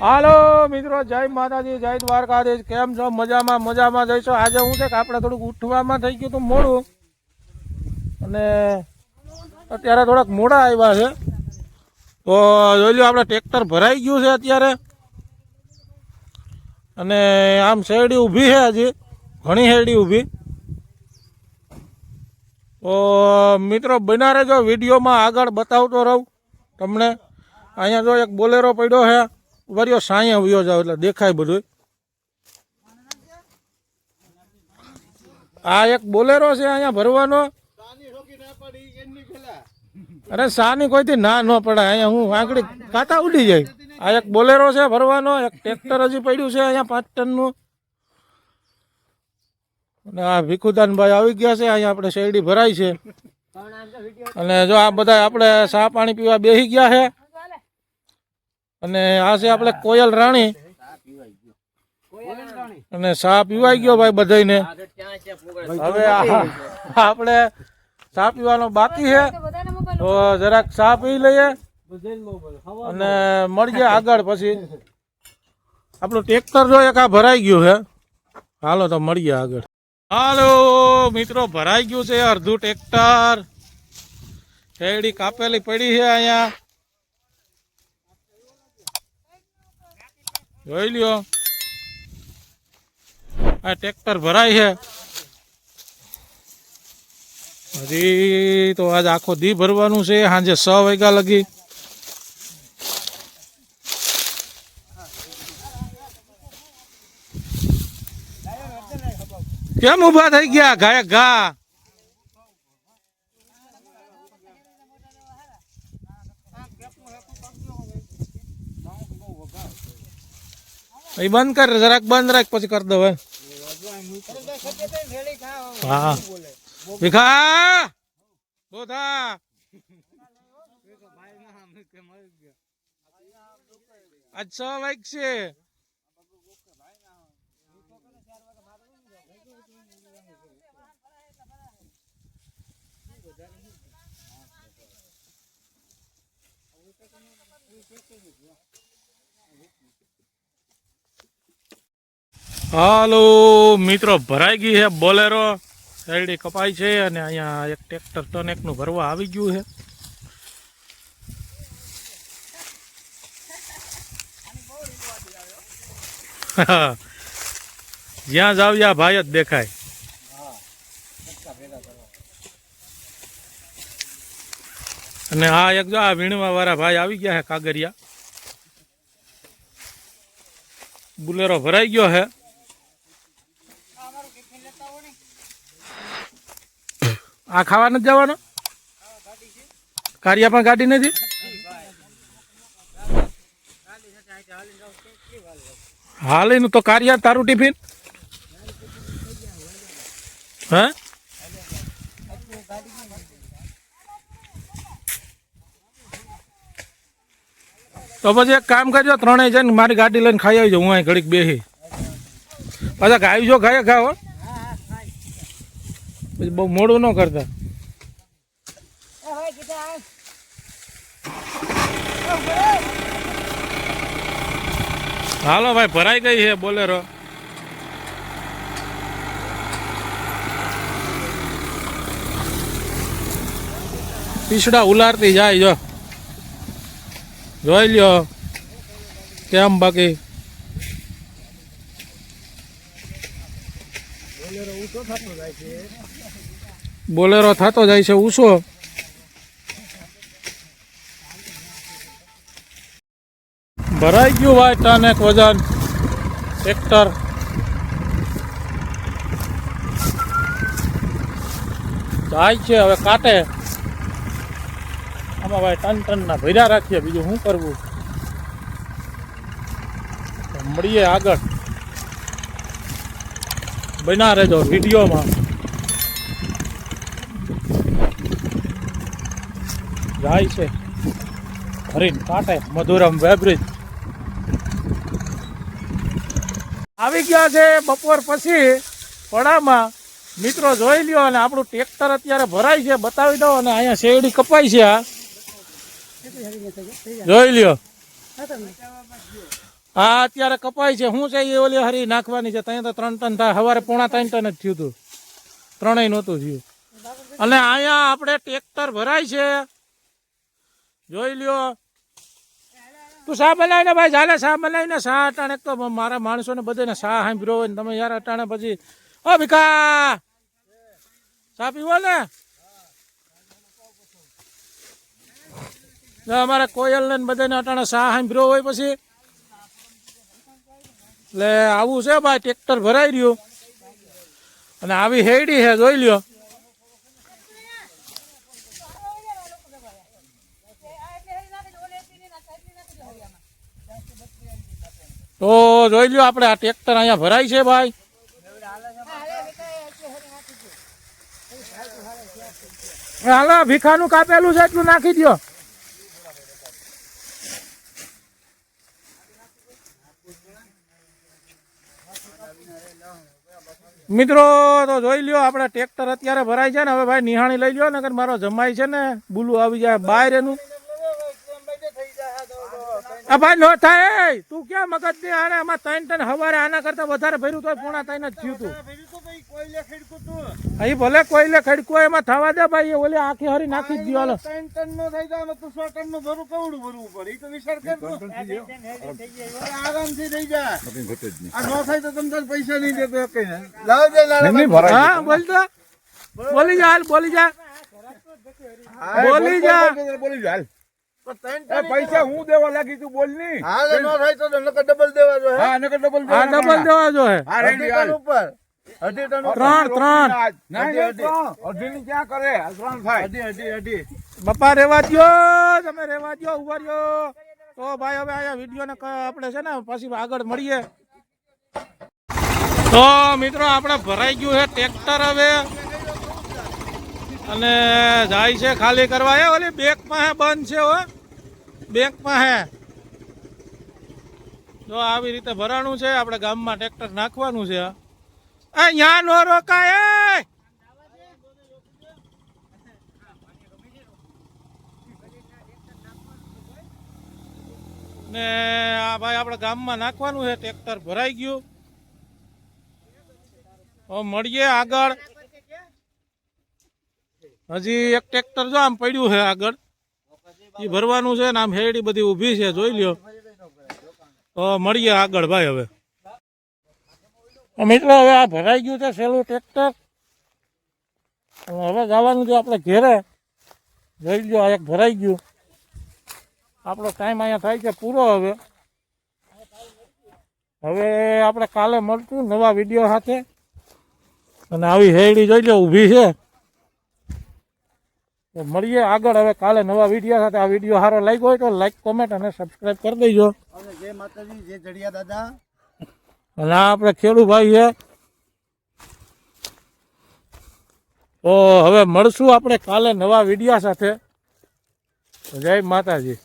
હાલો મિત્રો, જય માતાજી, જય દ્વારકાધીશ. કેમ છો? મજામાં મજામાં જઈશો? આજે હું છે કે આપણે થોડુંક ઉઠવામાં થઈ ગયું હતું મોડું. અને અત્યારે થોડાક મોડા આવ્યા છે. તો જોઈ લો આપણે ટ્રેક્ટર ભરાઈ ગયું છે અત્યારે. અને આમ શેરડી ઊભી છે હજી. ઘણી શેરડી ઊભી. તો મિત્રો બના રહેજો વિડીયોમાં આગળ બતાવતો રહું તમને. અહીંયા જો એક બોલેરો પડ્યો છે. વર્યો સાંય વ્યો જાવ એટલે દેખાય બધું આ એક બોલેરો છે અહીંયા ભરવાનો. અરે સાની કોઈથી ના ન પડે અહીંયા હું આંકડી કાતા ઉડી જાય. આ એક બોલેરો છે ભરવાનો, એક ટ્રેક્ટર હજી પડ્યું છે અહીંયા પાંચ ટનનું. અને આ ભીખુદાનભાઈ આવી ગયા છે, અહીંયા આપણે શેરડી ભરાય છે. અને જો આ બધા આપણે ચા પાણી પીવા બેસી ગયા છે. અને આ છે આપણે કોયલ રાણી. અને સાપ પીવાઈ ગયો ભાઈ બધાને હવે આપણે સાપ પીવાનો બાકી છે. તો જરાક સાપ પી લઈએ. અને મળીએ આગળ પછી. આપણું ટ્રેક્ટર જો એક આ ભરાઈ ગયું છે. હાલો તો મળીએ આગળ. હાલો, મિત્રો, ભરાઈ ગયું છે અડધું ટ્રેક્ટર. શેરડી કાપેલી પડી છે અહીંયા. જોઈ લ્યો. આ ટ્રેક્ટર ભરાય છે. હજી તો આજ આખો દી ભરવાનું છે. સાંજે છ વાગ્યા લગી. કેમ ઊભા થઈ ગયા? ગાયક ઘા. એ બંધ કર, જરાક બંધ રાખ, પછી કરી દો હવે હા ભીખા, બોધા. આજ છ વાગ છે. હાલો, મિત્રો, ભરાઈ ગઈ છે બોલેરો. શેરડી કપાઈ છે અને અહીંયા એક ટ્રેક્ટર ટન એકનું ભરવા આવી ગયું છે. જ્યાં જાવ ત્યાં ભાઈ જ દેખાય. અને આ એક આ વીણવા વાળા ભાઈ આવી ગયા છે કાગરિયા. બુલેરો ભરાઈ ગયો છે. આ ખાવા નથી જવાનો? કારિયા પણ ગાડી નથી? હાલીનું તો કારિયા તારું ટિફિન? હે? તો પછી એક કામ કરજો, ત્રણેય જઈને મારી ગાડી લઈને ખાઈ આવજો, હું અહીં ઘડીક બેસી પાછા ગાય જો ખાઈ ખાઓ પછી બહુ મોડું ન કરતા. હાલો ભાઈ, ભરાઈ ગઈ છે બોલેરો. પીછડા ઉલારતી જાય જો. જોઈ લ્યો. કેમ બાકી? બોલેરો થતો જાય છે ઊંચો. ભરાઈ ગયું ભાઈ ટન એક વજન. ટ્રેક્ટર જાય છે, હવે કાટે. આમાં ભાઈ ટન ટન ના ભર્યા રાખીએ, બીજું શું કરવું? મળીએ આગળ. બના રહેજો વિડીયોમાં. જાય છે. હરીન કાંટે મધુરમ વેબ્રિજ. આવી ગયા છે બપોર પછી પડામાં મિત્રો જોઈ લ્યો અને આપણું ટ્રેક્ટર અત્યારે ભરાય છે. બતાવી દો અને અહીંયા શેરડી કપાય છે આ. જોઈ લ્યો. આ અત્યારે કપાય છે. શું છે એ ઓલી હરી નાખવાની છે. ત્યાં તો ત્રણ ટન થાય. સવારે પોણા ત્રણ ટન જ થયું હતું ત્રણેય નહોતું થયું. અને અહીંયા આપણે ટ્રેક્ટર ભરાય છે. જોઈ લ્યો. તું શા બનાવીને ભાઈ ચાલે શા બનાવીને શા અટાણે તો મારા માણસોને બધાને શા સાંભળ્યો હોય ને તમે યાર અટાણે પછી. ઓ ભીખા! શા પીવો ને? અમારે કોયલ ને બધાને અટાણે શા સાંભળ્યો હોય પછી. એટલે આવું છે ભાઈ ટ્રેક્ટર ભરાઈ રહ્યું. અને આવી હેડી છે, જોઈ લ્યો. તો જોઈ લ્યો આપણે, આ ટ્રેક્ટર અહીંયા ભરાય છે, ભાઈ. હાલો, ભીખાનું કાપેલું છે, એટલું નાખી દો મિત્રો, તો જોઈ લ્યો, આપણે ટ્રેક્ટર અત્યારે ભરાય છે ને, હવે ભાઈ નિહાણી લઈ લ્યો ને મારો જમાઈ છે ને, બુલું આવી જાય બહાર એનું આ ભાઈ નો થાય તું ક્યાં મગજ દે આને આમાં ત્રણ ત્રણ હવારે આના કરતા વધારે ભર્યું તો પૂણા થઈને જ થયું તું. અહીં ભલે કોઈને ખડકું એમાં થવા દે ભાઈ ઓલી આખી હરી નાખી જ દિયો હાલો. હા બોલ તો. બોલી જા હાલ બોલી જા. બોલી જા. પૈસા હું દેવા લાગી તું બોલની. ડબલ દેવા જો હા. નકર ડબલ આ ડબલ દેવા જો હે. હા રેડી ઉપર. અઢી ટન ત્રણ ત્રણ. ના ના ક્યાં કરે? ત્રણ થાય. અઢી અઢી અઢી. બાપા રેવા દો તમે રેવા દો ઊભા રહ્યો. તો ભાઈ હવે આયા વીડિયો ને આપણે છે ને પછી આગળ મળીએ. તો મિત્રો આપણે ભરાઈ ગયું છે ટ્રેક્ટર હવે. અને જાય છે ખાલી કરવા. એ ઓલી બેંક પાસે બંધ છે હો. બેંક પાસે જો આવી રીતે ભરાણું છે આપણે ગામમાં ટ્રેક્ટર નાખવાનું છે. ન્યા નો રોકાય! ને આ ભાઈ આપણે ગામમાં નાખવાનું છે ટ્રેક્ટર ભરાઈ ગયું. મળીએ આગળ. હજી એક ટ્રેક્ટર જો આમ પડ્યું છે આગળ. એ ભરવાનું છે ને આમ હેરડી બધી ઊભી છે, જોઈ લ્યો. મળીએ આગળ ભાઈ હવે. મિત્રો હવે આ ભરાઈ ગયું છે સેલું ટ્રેક્ટર. હવે જવાનું છે આપણે ઘેરે. જોઈ લો આ એક ભરાઈ ગયું. આપણો ટાઈમ અહીંયા થાય છે પૂરો હવે. હવે આપણે કાલે મળશું નવા વીડિયો સાથે. અને આવી હેડી જોઈ લો ઊભી છે. મળીએ આગળ હવે કાલે નવા વીડિયો સાથે. આ વીડિયો સારો લાગ્યો હોય તો લાઈક કોમેન્ટ અને સબસ્ક્રાઈબ કરી દેજો. અને જય માતાજી, જય જડિયા દાદા. અને આ આપણે ખેડૂભાઈ છે. તો હવે મળશું આપણે કાલે નવા વિડીયા સાથે. જય માતાજી.